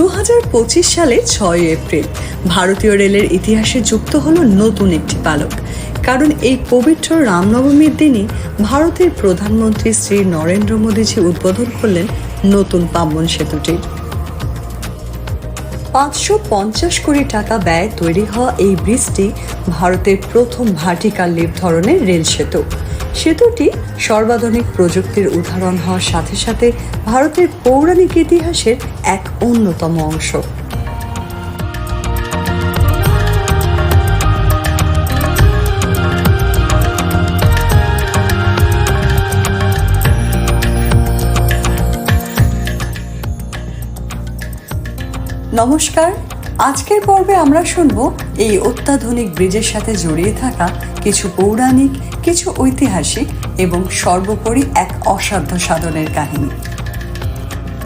দু সালে ছয় এপ্রিল ভারতীয় রেলের ইতিহাসে যুক্ত হলো নতুন একটি পালক। কারণ এই পবিত্র রামনবমীর দিনই ভারতের প্রধানমন্ত্রী শ্রী নরেন্দ্র মোদীজি উদ্বোধন করলেন নতুন পাম্বন সেতুটির পাঁচশো পঞ্চাশ কোটি টাকা ব্যয় তৈরি হওয়া এই ব্রিজটি ভারতের প্রথম ভার্টিকাল লিফট ধরনের রেল সেতু। সেতুটি সর্বাধুনিক প্রযুক্তির উদাহরণ হওয়ার সাথে সাথে ভারতের পৌরাণিক ইতিহাসের এক অন্যতম অংশ। নমস্কার। আজকের পর্বে আমরা শুনব এই অত্যাধুনিক ব্রিজের সাথে জড়িয়ে থাকা কিছু পৌরাণিক, কিছু ঐতিহাসিক এবং সর্বোপরি এক অসাধ্য সাধনের কাহিনী।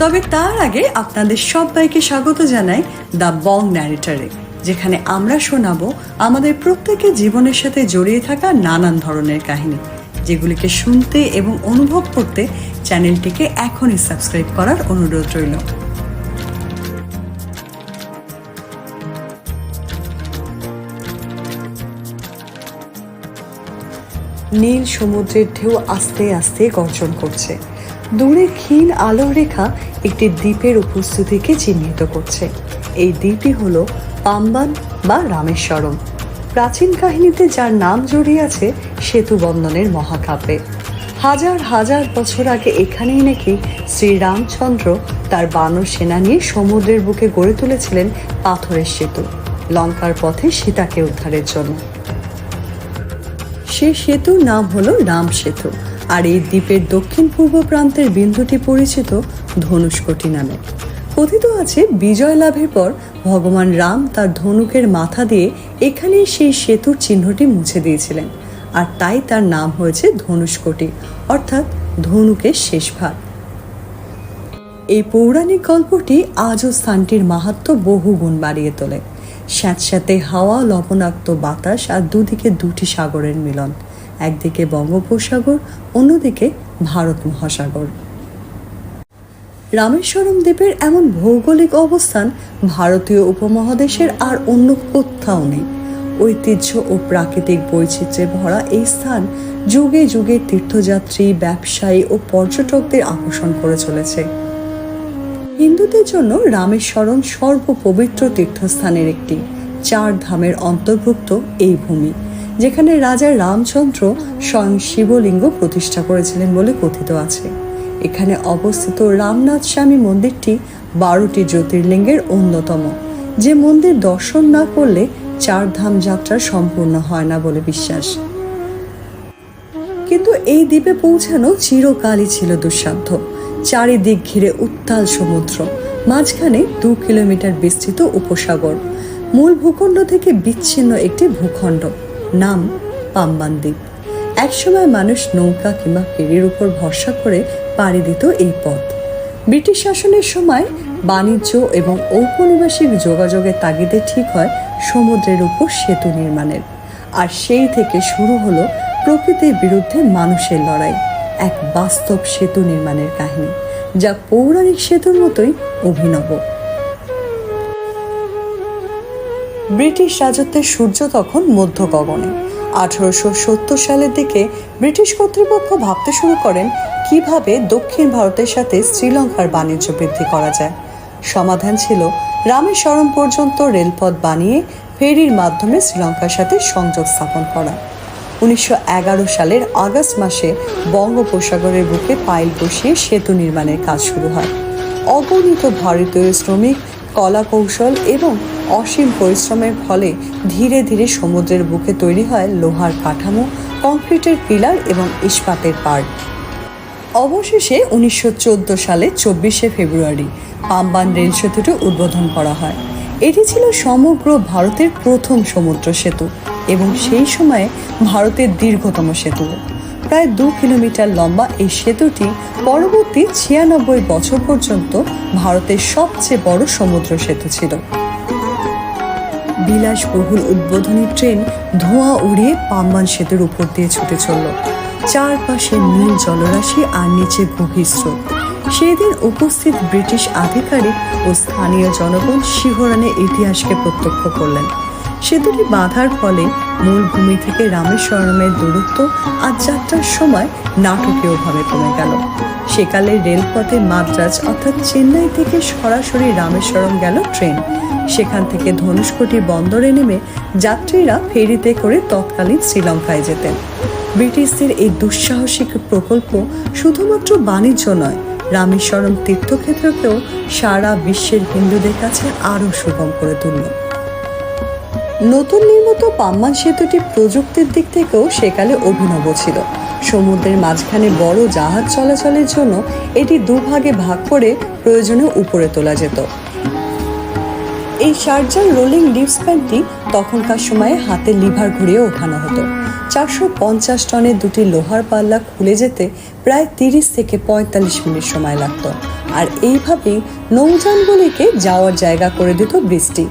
তবে তার আগে আপনাদের সবাইকে স্বাগত জানাই দ্য বং ন্যারেটারে, যেখানে আমরা শোনাবো আমাদের প্রত্যেকের জীবনের সাথে জড়িয়ে থাকা নানান ধরনের কাহিনী, যেগুলিকে শুনতে এবং অনুভব করতে চ্যানেলটিকে এখনই সাবস্ক্রাইব করার অনুরোধ রইল। নীল সমুদ্রের ঢেউ আস্তে আস্তে গর্জন করছে। দূরে ক্ষীণ আলোর রেখা একটি দ্বীপের উপস্থিতিকে চিহ্নিত করছে। এই দ্বীপই হলো পাম্বান বা রামেশ্বরম। প্রাচীন কাহিনীতে যার নাম জড়িয়ে আছে সেতু বন্ধনের মহাকাব্যে। হাজার হাজার বছর আগে এখানেই নাকি শ্রীরামচন্দ্র তার বানর সেনা নিয়ে সমুদ্রের বুকে গড়ে তুলেছিলেন পাথরের সেতু, লঙ্কার পথে সীতাকে উদ্ধারের জন্য। সে সেতুর নাম হলো রাম সেতু। আর এই দ্বীপের দক্ষিণ পূর্ব প্রান্তের বিন্দুটি পরিচিত ধনুষ্কটি নামে। কথিত আছে, বিজয় লাভের পর ভগবান রাম তার ধনুকের মাথা দিয়ে এখানে সেই সেতুর চিহ্নটি মুছে দিয়েছিলেন। আর তাই তার নাম হয়েছে ধনুষ্কটি, অর্থাৎ ধনুকের শেষ ভাগ। এই পৌরাণিক গল্পটি আজও স্থানটির মাহাত্ম বহু গুণ বাড়িয়ে তোলে। স্যাঁতস্যাঁতে হাওয়া, লবণাক্ত বাতাস আর দুদিকে দুটি সাগরের মিলন। একদিকে বঙ্গোপসাগর, অন্যদিকে ভারত মহাসাগর। রামেশ্বরম দ্বীপের এমন ভৌগোলিক অবস্থান ভারতীয় উপমহাদেশের আর অন্য কোথাও নেই। ঐতিহ্য ও প্রাকৃতিক বৈচিত্র্যে ভরা এই স্থান যুগে যুগে তীর্থযাত্রী, ব্যবসায়ী ও পর্যটকদের আকর্ষণ করে চলেছে। হিন্দুদের জন্য রামেশ্বরম সর্বপবিত্র তীর্থস্থানের একটি। চার ধামের অন্তর্ভুক্ত এই ভূমি, যেখানে রাজা রামচন্দ্র স্বয়ং শিবলিঙ্গ প্রতিষ্ঠা করেছিলেন বলে কথিত আছে। এখানে অবস্থিত রামনাথ স্বামী মন্দিরটি বারোটি জ্যোতির্লিঙ্গের অন্যতম, যে মন্দির দর্শন না করলে চার ধাম যাত্রা সম্পূর্ণ হয় না বলে বিশ্বাস। কিন্তু এই দ্বীপে পৌঁছানো চিরকালই ছিল দুঃসাধ্য। চারিদিক ঘিরে উত্তাল সমুদ্র, মাঝখানে দু কিলোমিটার বিস্তৃত উপসাগর। মূল ভূখণ্ড থেকে বিচ্ছিন্ন একটি ভূখণ্ড, নাম পাম্বান দ্বীপ একসময় মানুষ নৌকা কিংবা ফেরির উপর ভরসা করে পাড়ি দিত এই পথ। ব্রিটিশ শাসনের সময় বাণিজ্য এবং ঔপনিবেশিক যোগাযোগের তাগিদে ঠিক হয় সমুদ্রের উপর সেতু নির্মাণের। আর সেই থেকে শুরু হলো প্রকৃতির বিরুদ্ধে মানুষের লড়াই। এক বাস্তব সেতু নির্মাণের কাহিনী, যা পৌরাণিক সেতুর মতোই অভিনব। ব্রিটিশ রাজত্বের সূর্য তখন মধ্য গগনে। আঠারোশো সত্তর সালের দিকে ব্রিটিশ কর্তৃপক্ষ ভাবতে শুরু করেন কীভাবে দক্ষিণ ভারতের সাথে শ্রীলঙ্কার বাণিজ্য বৃদ্ধি করা যায়। সমাধান ছিল রামেশ্বরম পর্যন্ত রেলপথ বানিয়ে ফেরির মাধ্যমে শ্রীলঙ্কার সাথে সংযোগ স্থাপন করা। উনিশশো এগারো সালের আগস্ট মাসে বঙ্গোপসাগরের বুকে পাইল বসিয়ে সেতু নির্মাণের কাজ শুরু হয়। অগণিত ভারতীয় শ্রমিক, কলা কৌশল এবং অসীম পরিশ্রমের ফলে ধীরে ধীরে সমুদ্রের বুকে তৈরি হয় লোহার কাঠামো, কংক্রিটের পিলার এবং ইস্পাতের পার্ট অবশেষে উনিশশো চোদ্দ সালে চব্বিশে ফেব্রুয়ারি পাম্বান রেল সেতুটি উদ্বোধন করা হয়। এটি ছিল সমগ্র ভারতের প্রথম সমুদ্র সেতু। এবং সেই সময়ে ভারতের দীর্ঘতম সেতু। প্রায় দু কিলোমিটার লম্বা এই সেতুটি পরবর্তী ছিয়ানব্বই বছর পর্যন্ত ভারতের সবচেয়ে বড় সমুদ্র সেতু ছিল। বিলাসবহুল উদ্বোধনী ট্রেন ধোঁয়া উড়িয়ে পাম্বান সেতুর উপর দিয়ে ছুটে চলল। চারপাশে নীল জলরাশি আর নিচে গভীর স্রোত। সেই দিন উপস্থিত ব্রিটিশ আধিকারিক ও স্থানীয় জনগণ শিহরণে ইতিহাসকে প্রত্যক্ষ করলেন। সেতুটি বাঁধার ফলে মূল ভূমি থেকে রামেশ্বরমের দূরত্ব আজ যাত্রার সময় নাটকীয়ভাবে কমে গেল। সেকালে রেলপথে মাদ্রাজ অর্থাৎ চেন্নাই থেকে সরাসরি রামেশ্বরম গেল ট্রেন। সেখান থেকে ধনুষ্কটি বন্দরে নেমে যাত্রীরা ফেরিতে করে তৎকালীন শ্রীলঙ্কায় যেতেন। ব্রিটিশদের এই দুঃসাহসিক প্রকল্প শুধুমাত্র বাণিজ্য নয়, রামেশ্বরম তীর্থক্ষেত্রকেও সারা বিশ্বের হিন্দুদের কাছে আরও সুগম করে তুলল। নতুন নির্মিত পাম্মান সেতুটি প্রযুক্তির দিক থেকেও সেকালে অভিনব ছিল। সমুদ্রের মাঝখানে বড় জাহাজ চলাচলের জন্য এটি দুভাগে ভাগ করে প্রয়োজনে উপরে তোলা যেত। এই শার্জার রোলিং লিভ স্প্যানটি তখনকার সময়ে হাতে লিভার ঘুরিয়ে ওঠানো হতো। চারশো পঞ্চাশ টনের দুটি লোহার পাল্লা খুলে যেতে প্রায় তিরিশ থেকে পঁয়তাল্লিশ মিনিট সময় লাগত। আর এইভাবেই নৌযানগুলিকে যাওয়ার জায়গা করে দিত বৃষ্টি।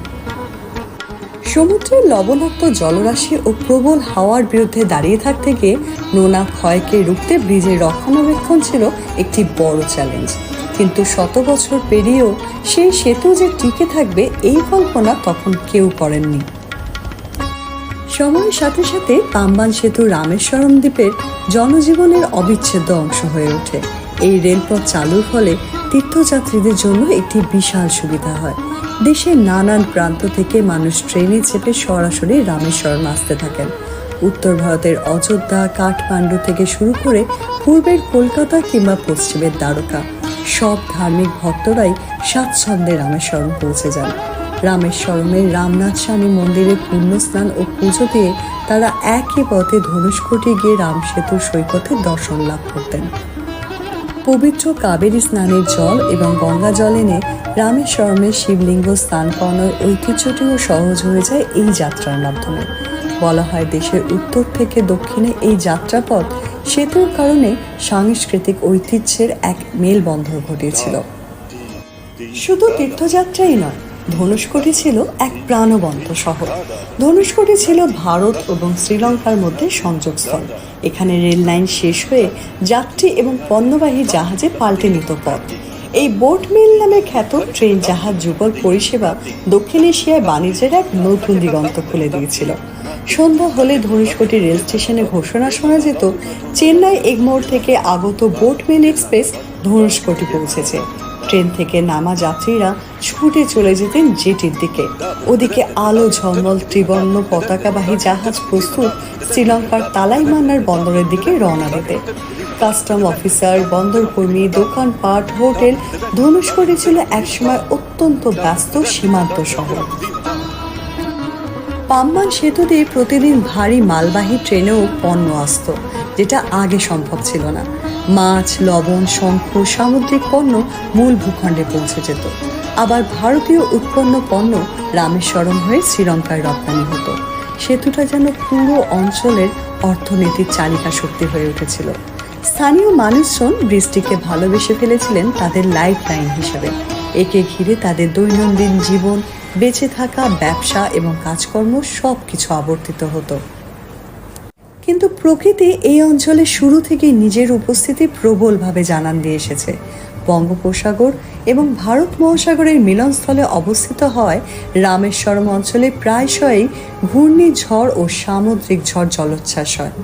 সমুদ্রের লবণাক্ত জলরাশি ও প্রবল হাওয়ার বিরুদ্ধে দাঁড়িয়ে থাকতে গিয়ে নোনা ক্ষয়কে রুখতে ব্রিজের রক্ষণাবেক্ষণ ছিল একটি বড় চ্যালেঞ্জ। কিন্তু শত বছর পেরিয়েও সেই সেতু যে টিকে থাকবে এই কল্পনা তখন কেউ করেননি। সময়ের সাথে সাথে পাম্বান সেতু রামেশ্বরম দ্বীপের জনজীবনের অবিচ্ছেদ্য অংশ হয়ে ওঠে। এই রেলপথ চালুর ফলে তীর্থযাত্রীদের জন্য একটি বিশাল সুবিধা হয়। দেশের নানান প্রান্ত থেকে মানুষ ট্রেনে চেপে সরাসরি রামেশ্বরম আসতে থাকেন। উত্তর ভারতের অযোধ্যা, কাঠমান্ডু থেকে শুরু করে পূর্বের কলকাতা কিংবা পশ্চিমের দ্বারকা, সব ধার্মিক ভক্তরাই স্বাচ্ছন্দ্যে রামেশ্বরম পৌঁছে যান। রামেশ্বরমের রামনাথ স্বামী মন্দিরে পুণ্যস্নান ও পুজো দিয়ে তারা একই পথে ধনুষ্কোটি গিয়ে রাম সেতুর সৈকতে দর্শন লাভ করতেন। পবিত্র কাবেরী স্নানের জল এবং গঙ্গা জল এনে রামেশ্বরমের শিবলিঙ্গ স্নান করানোর ঐতিহ্যটিও সহজ হয়ে যায় এই যাত্রার মাধ্যমে। বলা হয় দেশের উত্তর থেকে দক্ষিণে এই যাত্রাপথ সেতুর কারণে সাংস্কৃতিক ঐতিহ্যের এক মেলবন্ধন ঘটিয়েছিল। শুধু তীর্থযাত্রাই নয়, ধনুষ্কোটি ছিল এক প্রাণবন্ত শহর। ধনুষ্কোটি ছিল ভারত এবং শ্রীলঙ্কার মধ্যে সংযোগস্থল। এখানে রেল লাইন শেষ হয়ে যাত্রী এবং পণ্যবাহী জাহাজে পাল্টে নিত পথ। এই বোট মিল নামে খ্যাত ট্রেন জাহাজ যুগল পরিষেবা দক্ষিণ এশিয়ায় বাণিজ্যের এক নতুন দিগন্ত খুলে দিয়েছিল। সন্ধ্যা হলে ধনুষ্কোটি রেল স্টেশনে ঘোষণা শোনা যেত, চেন্নাই এগমোর থেকে আগত বোট মেল এক্সপ্রেস ধনুষ্কোটি পৌঁছেছে। ট্রেন থেকে নামা যাত্রীরা ছুটে চলে যেতেন জেটির দিকে। ওদিকে আলো ঝলমল ত্রিবর্ণ পতাকাবাহী জাহাজ প্রস্তুত শ্রীলঙ্কার তালাইমান্নার বন্দরের দিকে রওনা দিতে। কাস্টম অফিসার, বন্দরকর্মী, দোকানপাট, হোটেল ধনুষ্কোটি ছিল একসময় অত্যন্ত ব্যস্ত, সীমান্ত শহর। পাম্বান সেতু দিয়ে প্রতিদিন ভারী মালবাহী ট্রেনেও পণ্য আসতো। যেটা আগে সম্ভব ছিল না। মাছ, লবণ, শঙ্খ, সামুদ্রিক পণ্য মূল ভূখণ্ডে পৌঁছে যেত। আবার ভারতীয় উৎপন্ন পণ্য রামেশ্বরম হয়ে শ্রীলঙ্কায় রপ্তানি হতো। সেতুটা যেন পুরো অঞ্চলের অর্থনীতির চালিকা শক্তি হয়ে উঠেছিল। স্থানীয় মানুষজন বৃষ্টিকে ভালোবেসে ফেলেছিলেন তাদের লাইফ লাইন হিসেবে। একে ঘিরে তাদের দৈনন্দিন জীবন, বেঁচে থাকা ব্যবসা এবং কাজকর্ম সব কিছু আবর্তিত হতো। কিন্তু প্রকৃতি এই অঞ্চলে শুরু থেকেই নিজের উপস্থিতি প্রবলভাবে জানান দিয়ে এসেছে। বঙ্গোপসাগর এবং ভারত মহাসাগরের মিলনস্থলে অবস্থিত হয় রামেশ্বরম অঞ্চলে প্রায়শই ঘূর্ণিঝড় ও সামুদ্রিক ঝড় জলোচ্ছ্বাস হয়।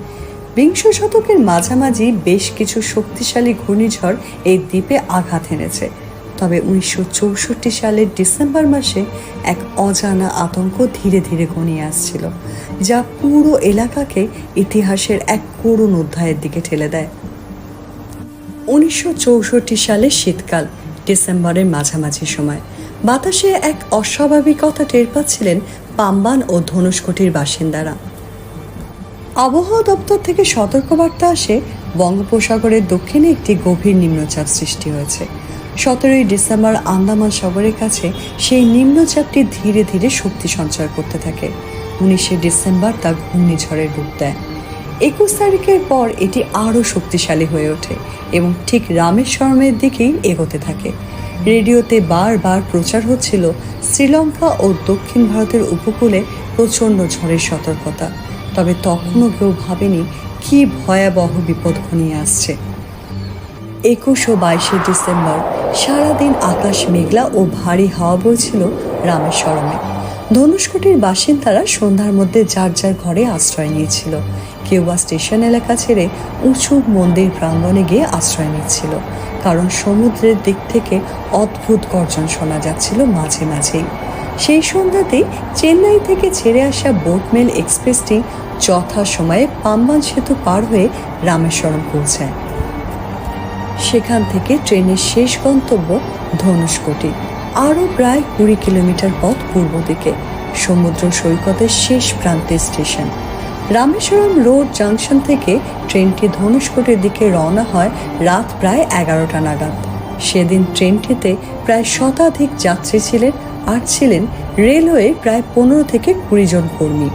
বিংশ শতকের মাঝামাঝি বেশ কিছু শক্তিশালী ঘূর্ণিঝড় এই দ্বীপে আঘাত এনেছে। তবে উনিশশো চৌষট্টি সালের ডিসেম্বর মাসে এক অজানা আতঙ্ক ধীরে ধীরে ঘনিয়ে আসছিল, যা পুরো এলাকাকে ইতিহাসের এক করুণ অধ্যায়ের দিকে ঠেলে দেয়। উনিশশো চৌষট্টি সালের শীতকাল, ডিসেম্বরের মাঝামাঝি সময়। বাতাসে এক অস্বাভাবিকতা টের পাচ্ছিলেন পাম্বান ও ধনুষ্কটির বাসিন্দারা। আবহাওয়া দপ্তর থেকে সতর্কবার্তা আসে, বঙ্গোপসাগরের দক্ষিণে একটি গভীর নিম্নচাপ সৃষ্টি হয়েছে। সতেরোই ডিসেম্বর আন্দামান সাগরের কাছে সেই নিম্নচাপটি ধীরে ধীরে শক্তি সঞ্চয় করতে থাকে। উনিশে ডিসেম্বর তা ঘূর্ণিঝড়ের রূপ দেয়। একুশ তারিখের পর এটি আরও শক্তিশালী হয়ে ওঠে এবং ঠিক রামেশ্বরমের দিকেই এগোতে থাকে। রেডিওতে বারবার প্রচার হচ্ছিল শ্রীলঙ্কা ও দক্ষিণ ভারতের উপকূলে প্রচণ্ড ঝড়ের সতর্কতা। তবে তখনও কেউ ভাবেনি কি ভয়াবহ বিপদ ঘনিয়ে আসছে। একুশ ও বাইশে ডিসেম্বর। সারাদিন আকাশ মেঘলা ও ভারী হাওয়া বইছিল রামেশ্বরমে। ধনুষ্কোটির বাসিন্দারা সন্ধ্যার মধ্যে যার যার ঘরে আশ্রয় নিয়েছিল। কেউ বা স্টেশন এলাকা ছেড়ে উঁচু মন্দির প্রাঙ্গণে গিয়ে আশ্রয় নিচ্ছিল। কারণ সমুদ্রের দিক থেকে অদ্ভুত গর্জন শোনা যাচ্ছিল মাঝে মাঝেই। সেই সন্ধ্যাতেই চেন্নাই থেকে ছেড়ে আসা বোটমেল এক্সপ্রেসটি যথা সময়ে পাম্বান সেতু পার হয়ে রামেশ্বরম পৌঁছায়। সেখান থেকে ট্রেনের শেষ গন্তব্য ধনুষ্কোটি, আরও প্রায় কুড়ি কিলোমিটার পথ পূর্ব দিকে, সমুদ্র সৈকতের শেষ প্রান্তে স্টেশন। রামেশ্বরম রোড জাংশন থেকে ট্রেনটি ধনুষ্কোটির দিকে রওনা হয় রাত প্রায় এগারোটা নাগাদ। সেদিন ট্রেনটিতে প্রায় শতাধিক যাত্রী ছিলেন আর ছিলেন রেলওয়ে প্রায় পনেরো থেকে কুড়ি জন কর্মী।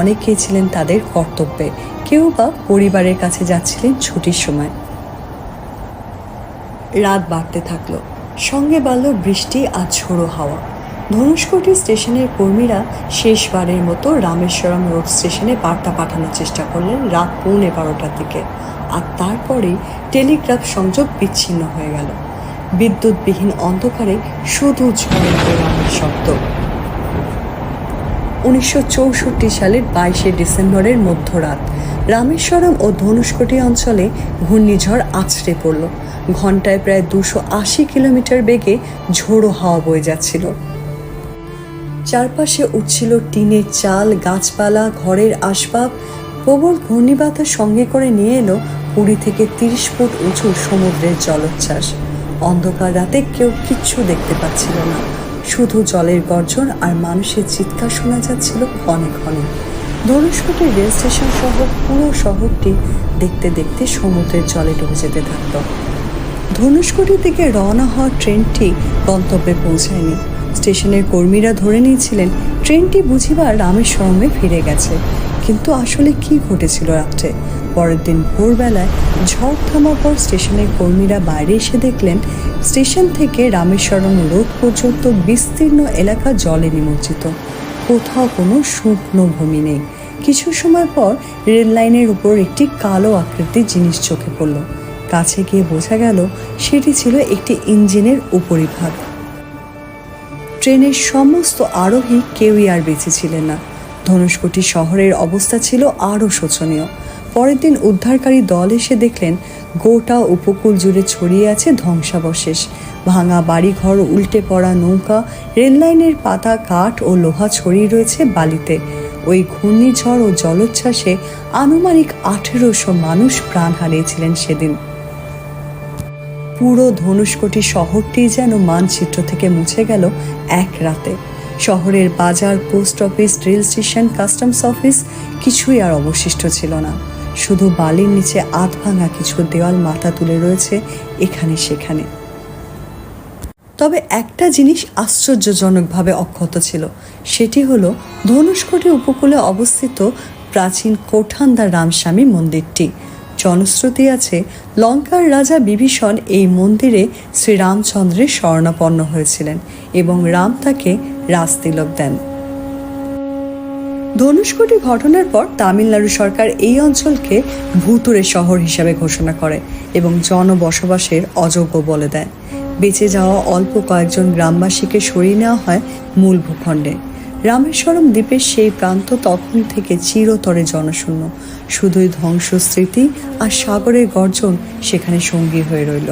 অনেকেই ছিলেন তাদের কর্তব্যে, কেউ বা পরিবারের কাছে যাচ্ছিলেন ছুটির সময়। রাত বাড়তে থাকল। সঙ্গে বাড়ল বৃষ্টি আর ঝোড়ো হাওয়া। ধনুষ্কোটি স্টেশনের কর্মীরা শেষবারের মতো রামেশ্বরম রোড স্টেশনে বার্তা পাঠানোর চেষ্টা করলেন রাত পৌনে বারোটার দিকে। আর তারপরেই টেলিগ্রাফ সংযোগ বিচ্ছিন্ন হয়ে গেল। বিদ্যুৎবিহীন অন্ধকারে শুধু ঝড়ের গোড়ানোর শব্দ। উনিশশো চৌষট্টি সালের বাইশে ডিসেম্বরের মধ্যরাত রামেশ্বরম ও ধনুষ্কোটি অঞ্চলে ঘূর্ণিঝড় আছড়ে পড়ল। ঘন্টায় প্রায় দুশো আশি কিলোমিটার বেগে ঝোড়ো হাওয়া বয়ে যাচ্ছিল। চারপাশে উঠছিল টিনের চাল, গাছপালা, ঘরের আসবাব। প্রবল ঘূর্ণিবাতাস সঙ্গে করে নিয়ে এলো কুড়ি থেকে তিরিশ ফুট উঁচু সমুদ্রের জলোচ্ছ্বাস। অন্ধকার রাতে কেউ কিচ্ছু দেখতে পাচ্ছিল না। শুধু জলের গর্জন আর মানুষের চিৎকার শোনা যাচ্ছিল ক্ষণে ক্ষণে। ধনুষ্কোটের রেল স্টেশন সহ পুরো শহরটি দেখতে দেখতে সমুদ্রের জলে ডুবে যেতে থাকতো। ধনুষ্কোটির দিকে রওনা হওয়া ট্রেনটি গন্তব্যে পৌঁছায়নি। স্টেশনের কর্মীরা ধরে নিয়েছিলেন, ট্রেনটি বুঝিবার রামেশ্বরমে ফিরে গেছে। কিন্তু আসলে কি ঘটেছিল রাত্রে? পরের দিন ভোরবেলায় ঝড় থামার পর স্টেশনের কর্মীরা বাইরে এসে দেখলেন, স্টেশন থেকে রামেশ্বরম রোড পর্যন্ত বিস্তীর্ণ এলাকা জলে নিমজ্জিত। কোথাও কোনো শুকনো ভূমি নেই। কিছু সময় পর রেল লাইনের উপর একটি কালো আকৃতির জিনিস চোখে পড়ল। কাছে গিয়ে বোঝা গেল সেটি ছিল একটি ইঞ্জিনের উপরিভাগ। ট্রেনের সমস্ত আরোহী কেউই আর বেঁচে ছিলেন না। ধনুষ্কোটি শহরের অবস্থা ছিল আরও শোচনীয়। পরের দিন উদ্ধারকারী দল এসে দেখলেন, গোটা উপকূল জুড়ে ছড়িয়ে আছে ধ্বংসাবশেষ। ভাঙা বাড়িঘর, উল্টে পড়া নৌকা, রেললাইনের পাতা, কাঠ ও লোহা ছড়িয়ে রয়েছে বালিতে। ওই ঘূর্ণিঝড় ও জলোচ্ছ্বাসে আনুমানিক আঠেরোশো মানুষ প্রাণ হারিয়েছিলেন সেদিন। পুরো ধনুষ্কোটি শহরটি যেন মানচিত্র থেকে মুছে গেল এক রাতে। শহরের বাজার, post office, rail station, customs office কিছুই আর অবশিষ্ট ছিল না। শুধু বালির নিচে আধ ভাঙা কিছু দেওয়াল মাথা তুলে রয়েছে এখানে সেখানে। তবে একটা জিনিস আশ্চর্যজনকভাবে অক্ষত ছিল, সেটি হলো ধনুষ্কোটি উপকূলে অবস্থিত প্রাচীন কোঠান্দা রামস্বামী মন্দিরটি। জনশ্রুতি আছে, লঙ্কার রাজা বিভীষণ এই মন্দিরে শ্রীরামচন্দ্রের স্বর্ণাপন্ন হয়েছিলেন এবং রাম তাকে রাজতিলক দেন। ধনুষ্কোটি ঘটনার পর তামিলনাড়ু সরকার এই অঞ্চলকে ভুতুরে শহর হিসাবে ঘোষণা করে এবং জনবসবাসের অযোগ্য বলে দেয়। বেঁচে যাওয়া অল্প কয়েকজন গ্রামবাসীকে সরিয়ে নেওয়া হয় মূল ভূখণ্ডে। রামেশ্বরম দ্বীপের সেই প্রান্ত তখন থেকে চিরতরে জনশূন্য। শুধুই ধ্বংস স্মৃতি আর সাগরের গর্জন সেখানে সঙ্গী হয়ে রইল।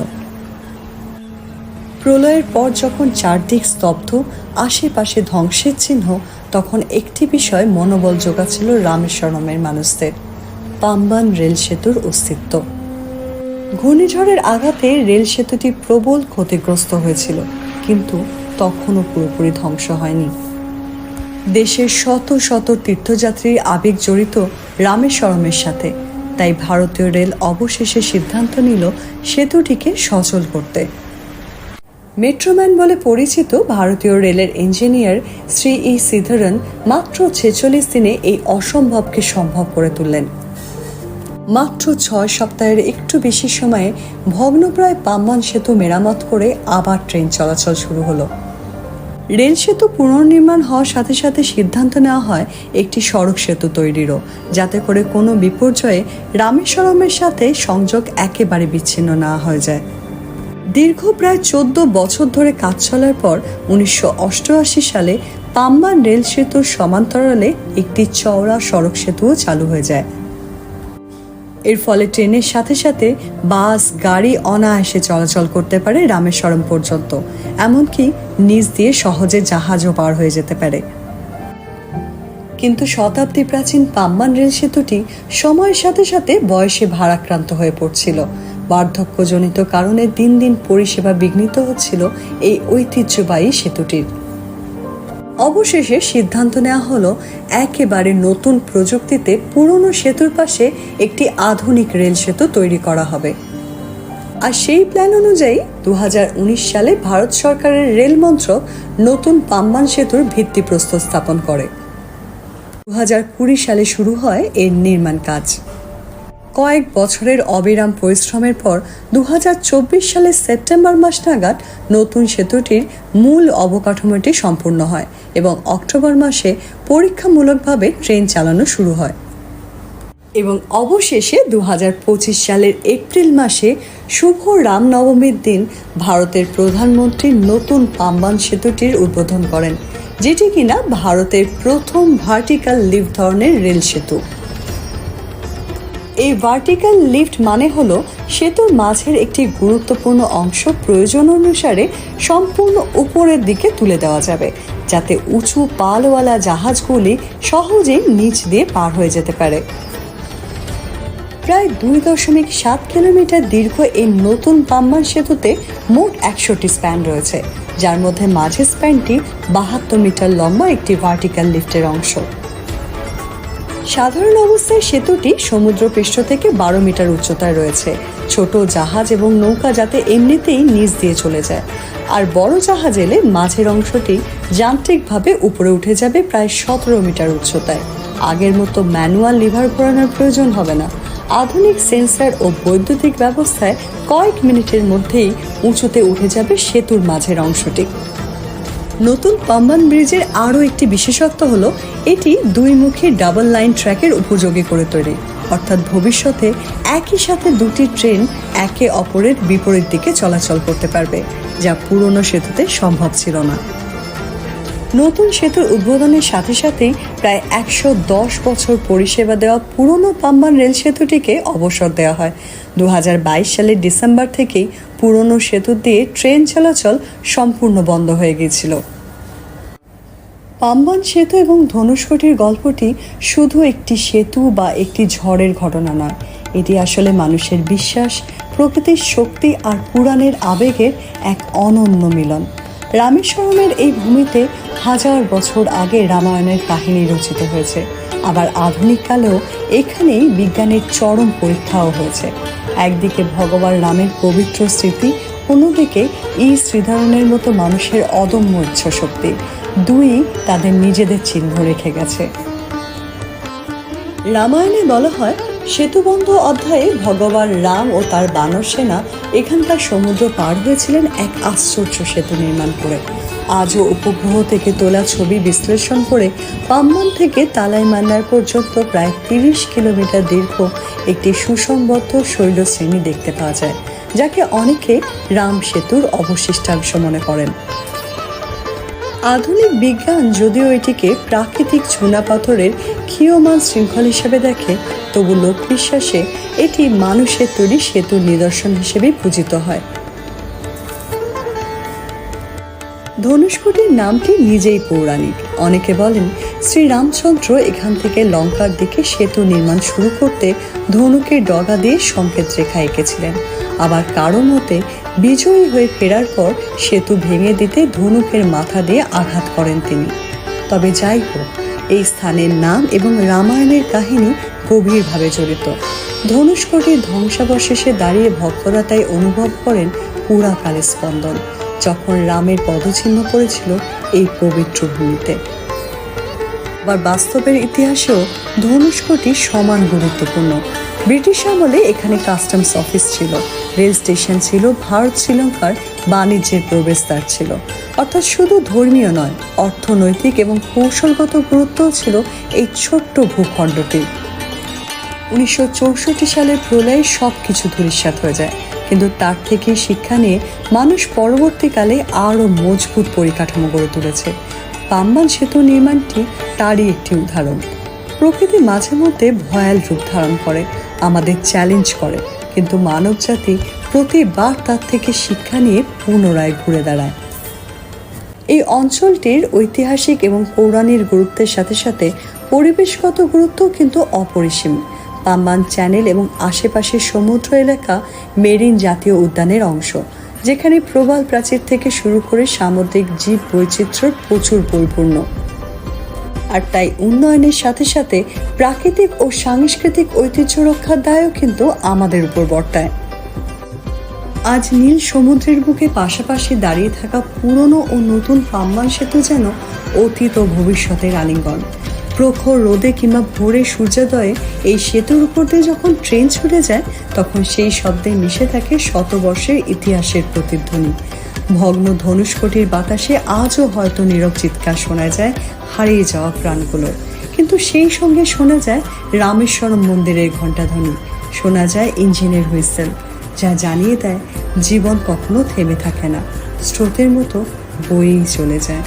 প্রলয়ের পর যখন চারদিক স্তব্ধ, আশেপাশে ধ্বংসের চিহ্ন, তখন একটি বিষয় মনোবল যোগাচ্ছিল রামেশ্বরমের মানুষদের। পাম্বান রেল সেতুর অস্তিত্ব। ঘূর্ণিঝড়ের আঘাতে রেল সেতুটি প্রবল ক্ষতিগ্রস্ত হয়েছিল, কিন্তু তখনও পুরোপুরি ধ্বংস হয়নি। দেশের শত শত তীর্থযাত্রীর আবেগ জড়িত রামেশ্বরমের সাথে। তাই ভারতীয় রেল অবশেষে সিদ্ধান্ত নিল সেতুটিকে সচল করতে। মেট্রোম্যান বলে পরিচিত ভারতীয় রেলের ইঞ্জিনিয়ার শ্রী ই শ্রীধরন মাত্র ছেচল্লিশ দিনে এই অসম্ভবকে সম্ভব করে তুললেন। মাত্র ছয় সপ্তাহের একটু বেশি সময়ে ভগ্নপ্রায় পাম্বান সেতু মেরামত করে আবার ট্রেন চলাচল শুরু হলো। রেল সেতু পুনর্নির্মাণ হওয়ার সাথে সাথে সিদ্ধান্ত নেওয়া হয় একটি সড়ক সেতু তৈরিরও, যাতে করে কোনো বিপর্যয়ে রামেশ্বরমের সাথে সংযোগ একেবারে বিচ্ছিন্ন না হয়ে যায়। দীর্ঘ প্রায় চোদ্দ বছর ধরে কাজ চলার পর উনিশশো অষ্টআশি সালে পাম্বান রেল সেতুর সমান্তরালে একটি চওড়া সড়ক সেতুও চালু হয়ে যায়। এর ফলে ট্রেনের সাথে সাথে বাস, গাড়ি অনায়াসে চলাচল করতে পারে রামেশ্বরম পর্যন্ত। এমনকি নিচ দিয়ে সহজে জাহাজও পার হয়ে যেতে পারে। কিন্তু শতাব্দী প্রাচীন পাম্বান রেল সেতুটি সময়ের সাথে সাথে বয়সে ভারাক্রান্ত হয়ে পড়ছিল। বার্ধক্যজনিত কারণে দিন দিন পরিষেবা বিঘ্নিত হচ্ছিল এই ঐতিহ্যবাহী সেতুটির। অবশেষে সিদ্ধান্ত নেওয়া হলো, একেবারে নতুন প্রযুক্তিতে পুরনো সেতুর পাশে একটি আধুনিক রেল সেতু তৈরি করা হবে। আর সেই প্ল্যান অনুযায়ী দু হাজার উনিশ সালে ভারত সরকারের রেল মন্ত্রক নতুন পাম্বান সেতুর ভিত্তিপ্রস্তর স্থাপন করে। দু হাজার কুড়ি সালে শুরু হয় এর নির্মাণ কাজ। কয়েক বছরের অবিরাম পরিশ্রমের পর দু হাজার চব্বিশ সালের সেপ্টেম্বর মাস নাগাদ নতুন সেতুটির মূল অবকাঠামোটি সম্পূর্ণ হয় এবং অক্টোবর মাসে পরীক্ষামূলকভাবে ট্রেন চালানো শুরু হয়। এবং অবশেষে দু পঁচিশ সালের এপ্রিল মাসে শুভ রামনবমীর দিন ভারতের প্রধানমন্ত্রী নতুন পাম্বান সেতুটির উদ্বোধন করেন, যেটি কিনা ভারতের প্রথম ভার্টিক্যাল লিফট ধরনের রেল সেতু। এই ভার্টিক্যাল লিফট মানে হল সেতুর মাঝের একটি গুরুত্বপূর্ণ অংশ প্রয়োজন অনুসারে সম্পূর্ণ উপরের দিকে তুলে দেওয়া যাবে, যাতে উঁচু পালওয়ালা জাহাজগুলি সহজেই নিচ দিয়ে পার হয়ে যেতে পারে। প্রায় দুই দশমিক সাত কিলোমিটার দীর্ঘ এই নতুন পাম্বান সেতুতে মোট একশোটি স্প্যান রয়েছে, যার মধ্যে মাঝের স্প্যানটি বাহাত্তর মিটার লম্বা একটি ভার্টিক্যাল লিফটের অংশ। সাধারণ অবস্থায় সেতুটি সমুদ্রপৃষ্ঠ থেকে বারো মিটার উচ্চতায় রয়েছে। ছোট জাহাজ এবং নৌকা যাতে এমনিতেই নিচ দিয়ে চলে যায়। আর বড় জাহাজ এলে মাঝের অংশটি যান্ত্রিকভাবে উপরে উঠে যাবে প্রায় সতেরো মিটার উচ্চতায়। আগের মতো ম্যানুয়াল লিভার ঘোরানোর প্রয়োজন হবে না। আধুনিক সেন্সর ও বৈদ্যুতিক ব্যবস্থায় কয়েক মিনিটের মধ্যেই উঁচুতে উঠে যাবে সেতুর মাঝের অংশটি। নতুন পাম্বান ব্রিজের আরও একটি বিশেষত্ব হলো, এটি দুই মুখী ডাবল লাইন ট্র্যাকের উপযোগী করে তৈরি। অর্থাৎ ভবিষ্যতে একই সাথে দুটি ট্রেন একে অপরের বিপরীত দিকে চলাচল করতে পারবে, যা পুরনো সেতুতে সম্ভব ছিল না। নতুন সেতুর উদ্বোধনের সাথে সাথেই প্রায় একশো দশ বছর পরিষেবা দেওয়া পুরনো পাম্বান রেল সেতুটিকে অবসর দেওয়া হয়। দু সালের ডিসেম্বর থেকেই পুরনো সেতু দিয়ে ট্রেন চলাচল সম্পূর্ণ বন্ধ হয়ে গিয়েছিল। পাম্বান সেতু এবং ধনুষ্কটির গল্পটি শুধু একটি সেতু বা একটি ঝড়ের ঘটনা নয়, এটি আসলে মানুষের বিশ্বাস, প্রকৃতির শক্তি আর পুরাণের আবেগের এক অনন্য মিলন। রামেশ্বরমের এই ভূমিতে হাজার বছর আগে রামায়ণের কাহিনী রচিত হয়েছে, আবার আধুনিক কালেও এখানেই বিজ্ঞানের চরম পরীক্ষাও হয়েছে। একদিকে ভগবান রামের পবিত্র স্মৃতি, অন্যদিকে এই শ্রীধরনের মতো মানুষের অদম্য ইচ্ছা শক্তি দুই তাদের নিজেদের চিহ্ন রেখে গেছে। রামায়ণে বলা হয়, সেতুবন্ধ অধ্যায়ে ভগবান রাম ও তার বানর সেনা এখানকার সমুদ্র পার হয়েছিলেন এক আশ্চর্য সেতু নির্মাণ করে। আজও উপগ্রহ থেকে তোলা ছবি বিশ্লেষণ করে পাম্বান থেকে তালাইমান্নার পর্যন্ত প্রায় তিরিশ কিলোমিটার দীর্ঘ একটি সুসংবদ্ধ শৈলশ্রেণী দেখতে পাওয়া যায়, যাকে অনেকে রাম সেতুর অবশিষ্টাংশ মনে করেন। আধুনিক বিজ্ঞান যদিও এটিকে প্রাকৃতিক চুনা পাথরের ক্ষীয়মান শৃঙ্খল হিসেবে দেখে, তবু লোক বিশ্বাসে এটি মানুষের তৈরি সেতুর নিদর্শন হিসেবে পূজিত হয়। ধনুষ্কটির নামটি নিজেই পৌরাণিক? অনেকে বলেন, শ্রীরামচন্দ্র এখান থেকে লঙ্কার দিকে সেতু নির্মাণ শুরু করতে ধনুকের ডগা দিয়ে সংকেত রেখা এঁকেছিলেন। আবার কারও মতে, বিজয়ী হয়ে ফেরার পর সেতু ভেঙে দিতে ধনুকের মাথা দিয়ে আঘাত করেন তিনি। তবে যাই হোক, এই স্থানের নাম এবং রামায়ণের কাহিনী গভীরভাবে জড়িত। ধনুষ্কটির ধ্বংসাবশেষে দাঁড়িয়ে ভক্তরা তাই অনুভব করেন পুরাকালের স্পন্দন। যখন রামের পদচিহ্ন পড়েছিল এই পবিত্র ভূমিতে। আবার বাস্তবের ইতিহাসেও ধনুষ্কটি সমান গুরুত্বপূর্ণ। ব্রিটিশ আমলে এখানে কাস্টমস অফিস ছিল। রেল স্টেশন ছিল, ভারত, শ্রীলঙ্কার বাণিজ্যের প্রবেশদ্বার ছিল। অর্থাৎ শুধু ধর্মীয় নয়, অর্থনৈতিক এবং কৌশলগত গুরুত্বও ছিল এই ছোট্ট ভূখণ্ডটির। উনিশশো সালের প্রলয়ে সব কিছু ধূলিসাৎ হয়ে যায়। কিন্তু তার থেকে শিক্ষা নিয়ে মানুষ পরবর্তীকালে আরও মজবুত পরিকাঠামো গড়ে তুলেছে। পাম্বান সেতু নির্মাণটি তারই একটি উদাহরণ। প্রকৃতি মাঝে মধ্যে ভয়াল রূপ ধারণ করে, আমাদের চ্যালেঞ্জ করে, কিন্তু মানবজাতি প্রতিবার তার থেকে শিক্ষা নিয়ে পুনরায় ঘুরে দাঁড়ায়। এই অঞ্চলটির ঐতিহাসিক এবং পৌরাণিক গুরুত্বের সাথে সাথে পরিবেশগত গুরুত্ব কিন্তু অপরিসীম। পাম্বান চ্যানেল এবং আশেপাশের সমুদ্র এলাকা মেরিন জাতীয় উদ্যানের অংশ, যেখানে প্রবাল প্রাচীর থেকে শুরু করে সামুদ্রিক জীব বৈচিত্র্য প্রচুর পরিপূর্ণ। আর তাই উন্নয়নের সাথে সাথে প্রাকৃতিক ও সাংস্কৃতিক ঐতিহ্য রক্ষার দায়ও কিন্তু আমাদের উপর বর্তায়। আজ নীল সমুদ্রের বুকে পাশাপাশি দাঁড়িয়ে থাকা পুরনো ও নতুন পাম্বান সেতু যেন অতীত ও ভবিষ্যতের আলিঙ্গন। প্রখর রোদে কিংবা ভোরে সূর্যোদয়ে এই সেতুর উপর দিয়ে যখন ট্রেন ছুটে যায়, তখন সেই শব্দে মিশে থাকে শতবর্ষের ইতিহাসের প্রতিধ্বনি। ভগ্ন ধনুষ্কটির বাতাসে আজও হয়তো নীরব চিৎকার শোনা যায় হারিয়ে যাওয়া প্রাণগুলোর। কিন্তু সেই সঙ্গে শোনা যায় রামেশ্বরম মন্দিরের ঘণ্টাধ্বনি। শোনা যায় ইঞ্জিনের হুইসেল, যা জানিয়ে দেয় জীবন কখনো থেমে থাকে না। স্রোতের মতো বয়েই চলে যায়।